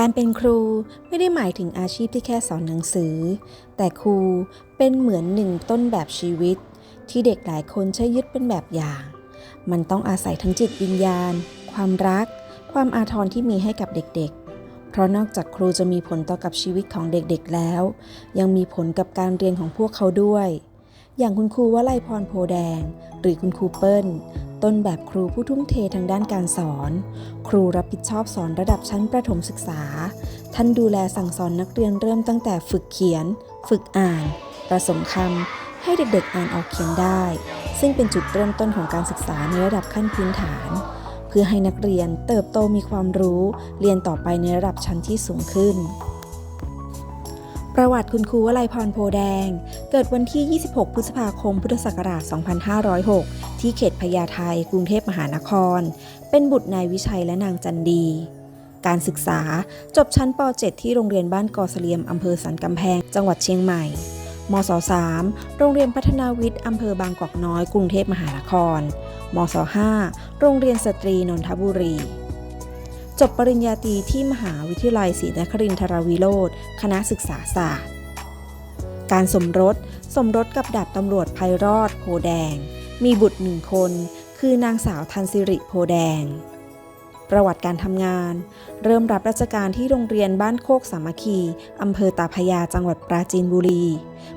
การเป็นครูไม่ได้หมายถึงอาชีพที่แค่สอนหนังสือ แต่ครูเป็นเหมือนหนึ่งต้นแบบชีวิต ที่เด็กหลายคนใช้ยึดเป็นแบบอย่าง มันต้องอาศัยทั้งจิตวิญญาณ ความรัก ความอาทรที่มีให้กับเด็กๆ เพราะนอกจากครูจะมีผลต่อกับชีวิตของเด็กๆแล้ว ยังมีผลกับการเรียนของพวกเขาด้วย อย่างคุณครูวลัยพรโพแดง หรือคุณครูเปิ้ล ต้นแบบครูผู้ทุ่มเททางด้านการสอน ครูรับผิดชอบสอนระดับชั้นประถมศึกษา ท่านดูแลสั่งสอนนักเรียนเริ่มตั้งแต่ฝึกเขียน ฝึกอ่าน ประสมคำให้เด็กๆอ่านออกเขียนได้ ซึ่งเป็นจุดเริ่มต้นของการศึกษาในระดับขั้นพื้นฐาน เพื่อให้นักเรียนเติบโตมีความรู้ เรียนต่อไปในระดับชั้นที่สูงขึ้น ประวัติคุณครูวลัยพรโพแดง เกิดวันที่ 26 พฤษภาคม พุทธศักราช 2506 ที่เขตพญาไทกรุงเทพมหานคร เป็นบุตรนายวิชัยและนางจันดี การศึกษาจบชั้นป .7 ที่โรงเรียนบ้านกอเสลียมอำเภอสันกำแพง จังหวัดเชียงใหม่ มศ 3 โรงเรียนพัฒนาวิทย์อำเภอบางกอกน้อย กรุงเทพมหานคร มศ 5 โรงเรียนสตรีนนทบุรี จบปริญญาตรีที่มหาวิทยาลัยศรีนครินทราวิโรธคณะศึกษาศาสตร์ การสมรส สมรสกับดาบตำรวจไพรอดโพแดง มีบุตรหนึ่งคน คือนางสาวทันสิริโพแดง ประวัติการทำงาน เริ่มรับราชการที่โรงเรียนบ้านโคกสามัคคีอำเภอตาพยาจังหวัดปราจีนบุรี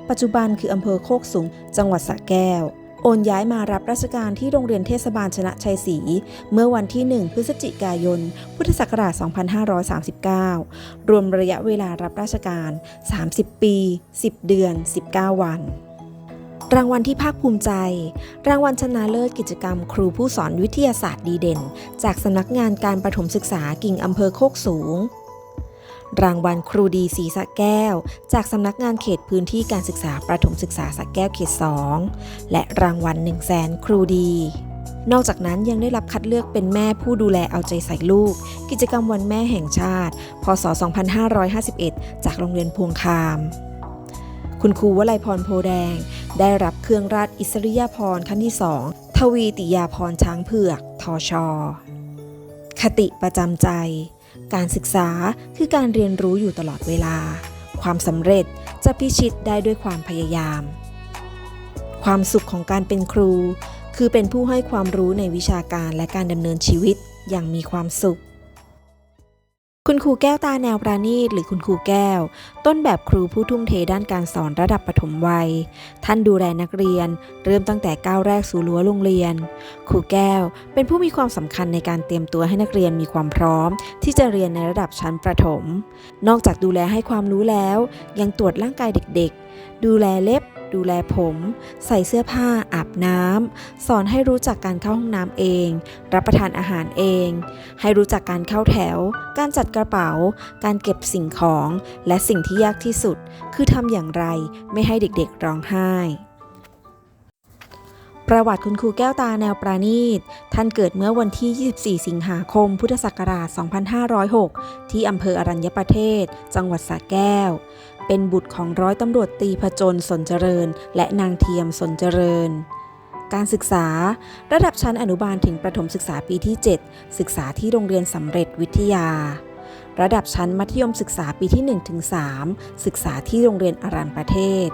ปัจจุบันคืออำเภอโคกสูง จังหวัดสระแก้ว โอนย้ายมารับราชการที่โรงเรียนเทศบาลชนะชัยศรีเมื่อวันที่ 1 พฤศจิกายน พุทธศักราช 2539 รวมระยะเวลารับราชการ 30 ปี 10 เดือน 19 วันรางวัลที่ภาคภูมิใจ รางวัลชนะเลิศกิจกรรม ครูผู้สอนวิทยาศาสตร์ดีเด่น จากสำนักงานการประถมศึกษากิ่งอำเภอโคกสูง รางวัลครูดีสีสะแก้ว จากสำนักงานเขตพื้นที่การศึกษาประถมศึกษาสะแก้วเขต 2 และรางวัล1 0 0 0 0แสนครูดีนอกจากนั้นยังได้รับคัดเลือกเป็นแม่ผู้ดูแลเอาใจใส่ลูก กิจกรรมวันแม่แห่งชาติ พศ 2551 จากโรงเรียนพวงคาม คุณครูวลัยพรโพแดง ได้รับเครื่องราชอิสริยาภรณ์ขั้นที่ 2 ทวีติยาภรณ์ช้างเผือก ทอชอคติประจำใจ การศึกษาคือการเรียนรู้อยู่ตลอดเวลา ความสำเร็จจะพิชิตได้ด้วยความพยายาม ความสุขของการเป็นครู คือเป็นผู้ให้ความรู้ในวิชาการและการดำเนินชีวิตอย่างมีความสุข คุณครูแก้วตาแนวปราณีตหรือคุณครูแก้ว ต้นแบบครูผู้ทุ่มเทด้านการสอนระดับปฐมวัย ท่านดูแลนักเรียน เริ่มตั้งแต่ก้าวแรกสู่รั้วโรงเรียน ครูแก้วเป็นผู้มีความสำคัญในการเตรียมตัวให้นักเรียนมีความพร้อม ที่จะเรียนในระดับชั้นประถม นอกจากดูแลให้ความรู้แล้ว ยังตรวจร่างกายเด็กๆ ดูแลเล็บ ดูแลผม ใส่เสื้อผ้าอาบน้ำ สอนให้รู้จักการเข้าห้องน้ำเอง รับประทานอาหารเอง ให้รู้จักการเข้าแถว การจัดกระเป๋า การเก็บสิ่งของ และสิ่งที่ยากที่สุด คือทำอย่างไรไม่ให้เด็กๆร้องไห้ประวัติคุณครูแก้วตาแนวปราณีต ท่านเกิดเมื่อวันที่ 24 สิงหาคม พุทธศักราช 2506 ที่อำเภออรัญญประเทศ จังหวัดสระแก้ว เป็นบุตรของร้อยตำรวจตรีผจญสนเจริญ และนางเทียมสนเจริญ การศึกษา ระดับชั้นอนุบาลถึงประถมศึกษาปีที่ 7 ศึกษาที่โรงเรียนสำเร็จวิทยา ระดับชั้นมัธยมศึกษาปีที่1-3ศึกษาที่โรงเรียนอรัญประเทศ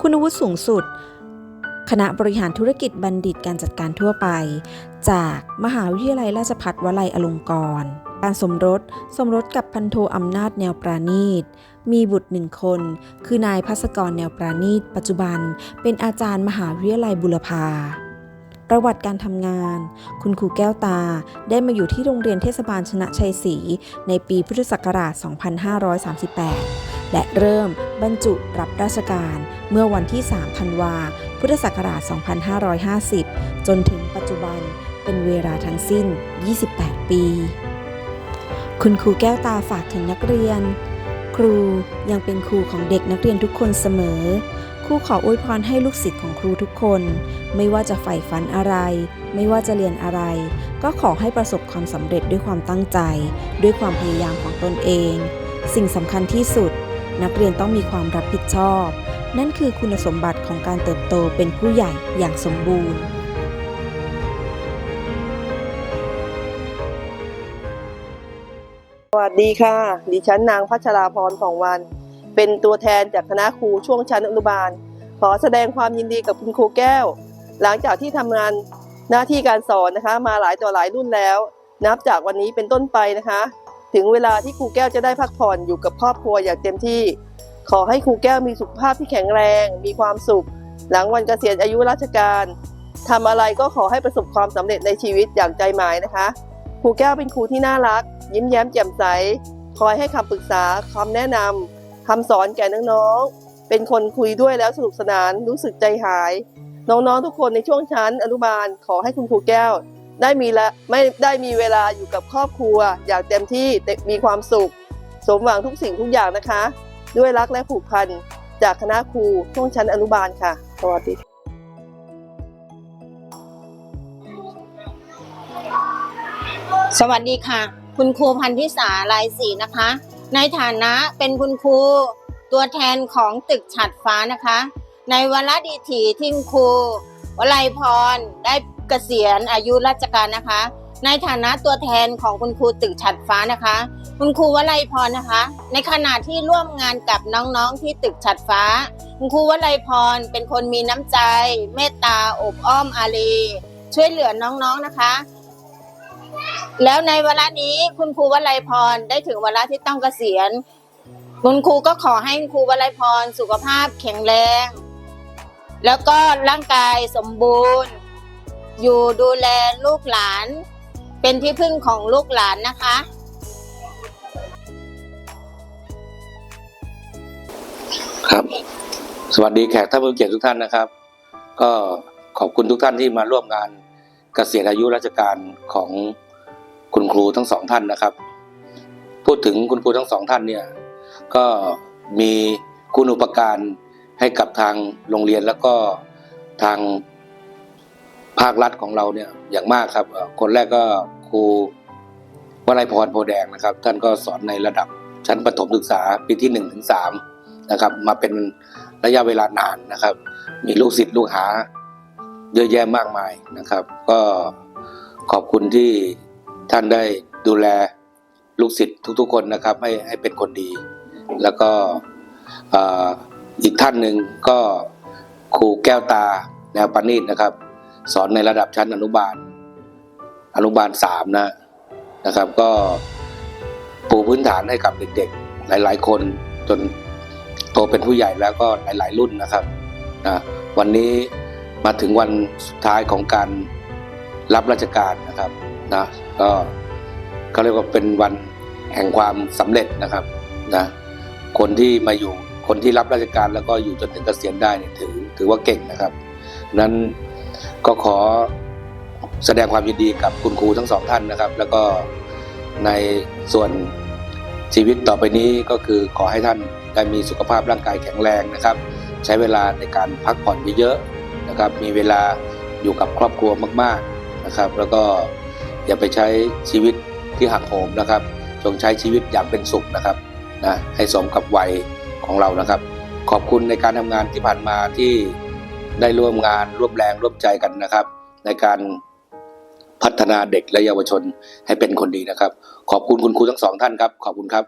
คุณวุฒิสูงสุด คณะบริหารธุรกิจบัณฑิตการจัดการทั่วไป จากมหาวิทยาลัยราชภัฏวลัยอลงกรณ์ การสมรสสมรสกับพันโทอำนาจแนวปราณีต มีบุตรหนึ่งคน คือนายพัสกรแนวปราณีต ปัจจุบัน เป็นอาจารย์มหาวิทยาลัยบุรพาประวัติการทำงาน คุณครูแก้วตาได้มาอยู่ที่โรงเรียนเทศบาลชนะชัยศรีในปีพุทธศักราช 2538 และเริ่มบรรจุรับราชการเมื่อวันที่ 3 ธันวา พุทธศักราช 2550 จนถึงปัจจุบันเป็นเวลาทั้งสิ้น 28 ปี คุณครูแก้วตาฝากถึงนักเรียน ครูยังเป็นครูของเด็กนักเรียนทุกคนเสมอ ครูขออวยพรให้ลูกศิษย์ของครูทุกคน ไม่ว่าจะใฝ่ฝันอะไร ไม่ว่าจะเรียนอะไร ก็ขอให้ประสบความสำเร็จด้วยความตั้งใจ ด้วยความพยายามของตนเอง สิ่งสำคัญที่สุด นักเรียนต้องมีความรับผิดชอบ นั่นคือคุณสมบัติของการเติบโตเป็นผู้ใหญ่อย่างสมบูรณ์ สวัสดีค่ะ ดิฉันนางพัชราพรของวัน เป็นตัวแทนจากคณะครูช่วงชั้นอนุบาล ขอแสดงความยินดีกับคุณครูแก้ว หลังจากที่ทำงานหน้าที่การสอนนะคะ มาหลายต่อหลายรุ่นแล้ว นับจากวันนี้เป็นต้นไปนะคะ ถึงเวลาที่ครูแก้วจะได้พักผ่อนอยู่กับครอบครัวอย่างเต็มที่ ขอให้ครูแก้วมีสุขภาพที่แข็งแรง มีความสุข หลังวันเกษียณอายุราชการทำอะไรก็ขอให้ประสบความสำเร็จในชีวิตอย่างใจหมายนะคะ ครูแก้วเป็นครูที่น่ารัก ยิ้มแย้มแจ่มใส คอยให้คำปรึกษาคำแนะนำคำสอนแก่น้องๆ เป็นคนคุยด้วยแล้วสนุกสนานรู้สึกใจหาย น้องๆทุกคนในช่วงชั้นอนุบาลขอให้คุณครูแก้ว ได้มีละไม่ได้มีเวลาอยู่กับครอบครัว อย่างเต็มที่มีความสุข สมหวังทุกสิ่งทุกอย่างนะคะ ด้วยรักและผูกพันจากคณะครูช่วงชั้นอนุบาลค่ะ สวัสดีสวัสดีค่ะ คุณครูพันธิสาลายศีนะคะ ในฐานะเป็นคุณครูตัวแทนของตึกฉัดฟ้านะคะ ในวาระดีถีที่คุณครูวลัยพรได้เกษียณอายุราชการนะคะ ในฐานะตัวแทนของคุณครูตึกฉัดฟ้านะคะ คุณครูวลัยพรนะคะ ในขณะที่ร่วมงานกับน้องๆที่ตึกฉัดฟ้า คุณครูวลัยพรเป็นคนมีน้ำใจ เมตตาอบอ้อมอารีช่วยเหลือน้องๆนะคะ แล้วในเวลานี้คุณครูวลัยพรได้ถึงเวลาที่ต้องเกษียณ คุณครูก็ขอให้คุณครูวลัยพรสุขภาพแข็งแรง แล้วก็ร่างกายสมบูรณ์ อยู่ดูแลลูกหลาน เป็นที่พึ่งของลูกหลานนะคะ ครับ สวัสดีแขกท่านผู้เกียรติทุกท่านนะครับ ก็ขอบคุณทุกท่านที่มาร่วมงานเกษียณอายุราชการของ คุณครูทั้งสองท่านนะครับ พูดถึงคุณครูทั้งสองท่านเนี่ยก็มีคุณอุปการให้กับทางโรงเรียนแล้วก็ทางภาครัฐของเราเนี่ยอย่างมากครับ คนแรกก็ครูวลัยพรโพแดงนะครับ ท่านก็สอนในระดับชั้นประถมศึกษาปีที่หนึ่งถึงสามนะครับ มาเป็นระยะเวลานานนะครับ มีลูกศิษย์ลูกหาเยอะแยะมากมายนะครับ ก็ขอบคุณที่ ท่านได้ดูแลลูกศิษย์ทุกๆคนนะครับให้ให้เป็นคนดี แล้วก็อีกท่านหนึ่งก็ครูแก้วตาแนวปานีตนะครับ สอนในระดับชั้นอนุบาล อนุบาลสามนะนะครับ ก็ปูพื้นฐานให้กับเด็กๆ หลาย ๆ คนจนโตเป็นผู้ใหญ่แล้วก็หลาย ๆ รุ่นนะครับนะวันนี้มาถึงวันสุดท้ายของการรับราชการนะครับ นะก็เขาเรียกว่าเป็นวันแห่งความสำเร็จนะครับนะคนที่มาอยู่คนที่รับราชการแล้วก็อยู่จนถึงเกษียณได้เนี่ยถือถือว่าเก่งนะครับนั้นก็ขอแสดงความยินดีกับคุณครูทั้งสองท่านนะครับ แล้วก็ในส่วนชีวิตต่อไปนี้ก็คือขอให้ท่านได้มีสุขภาพร่างกายแข็งแรงนะครับ ใช้เวลาในการพักผ่อนเยอะๆนะครับ มีเวลาอยู่กับครอบครัวมาก ๆนะครับ แล้วก็ อย่าไปใช้ชีวิตที่หักโหมนะครับ จงใช้ชีวิตอย่างเป็นสุขนะครับนะให้สมกับวัยของเรานะครับ ขอบคุณในการทำงานที่ผ่านมาที่ได้ร่วมงานร่วมแรงร่วมใจกันนะครับ ในการพัฒนาเด็กและเยาวชนให้เป็นคนดีนะครับ ขอบคุณคุณครูทั้งสองท่านครับ ขอบคุณครับ